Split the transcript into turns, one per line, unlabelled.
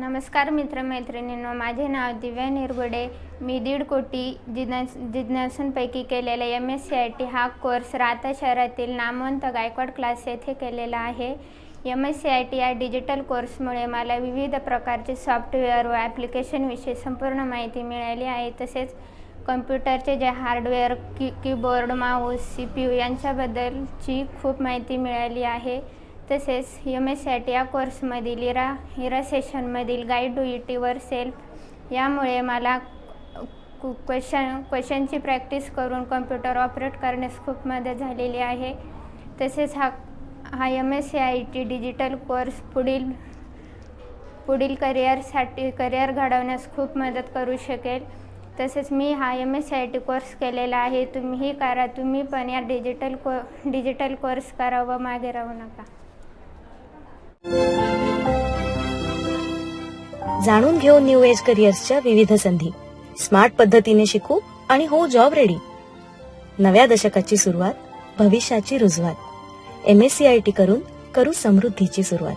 नमस्कार मित्रमैत्रिणींनो माझे नाव दिव्या निरगुडे. मी दीड कोटी जिज्ञास जिज्ञासांपैकी केलेला M S C I T हा कोर्स राहता शहरातील नामवंत गायकवाड क्लास येथे केलेला आहे. M S C I T या डिजिटल कोर्समुळे मला विविध प्रकारचे सॉफ्टवेअर व ॲप्लिकेशनविषयी संपूर्ण माहिती मिळाली आहे. तसेच कम्प्युटरचे जे हार्डवेअर की keyboard mouse C P U यांच्याबद्दलची खूप माहिती मिळाली आहे. तसेच एम एस सॅट आय टी या कोर्समधील इरा इरा सेशनमधील गाईड टू इट वर सेल्फ यामुळे मला क्वेश्चन क्वेश्चनची प्रॅक्टिस करून कम्प्युटर ऑपरेट करण्यास खूप मदत झालेली आहे. तसेच हा हा M S C I T digital course पुढील पुढील करिअरसाठी करिअर घडवण्यास खूप मदत करू शकेल. तसेच मी हा M S C I T course केलेला आहे. तुम्हीही करा. तुम्ही पण या डिजिटल को डिजिटल कोर्स करा व मागे राहू नका.
जाणून घेऊ न्यू एज करिअर्सच्या विविध संधी. स्मार्ट पद्धतीने शिकू आणि हो जॉब रेडी नव्या दशकाची सुरुवात भविष्याची रुजवात. M S C I T करून करू समृद्धीची सुरुवात.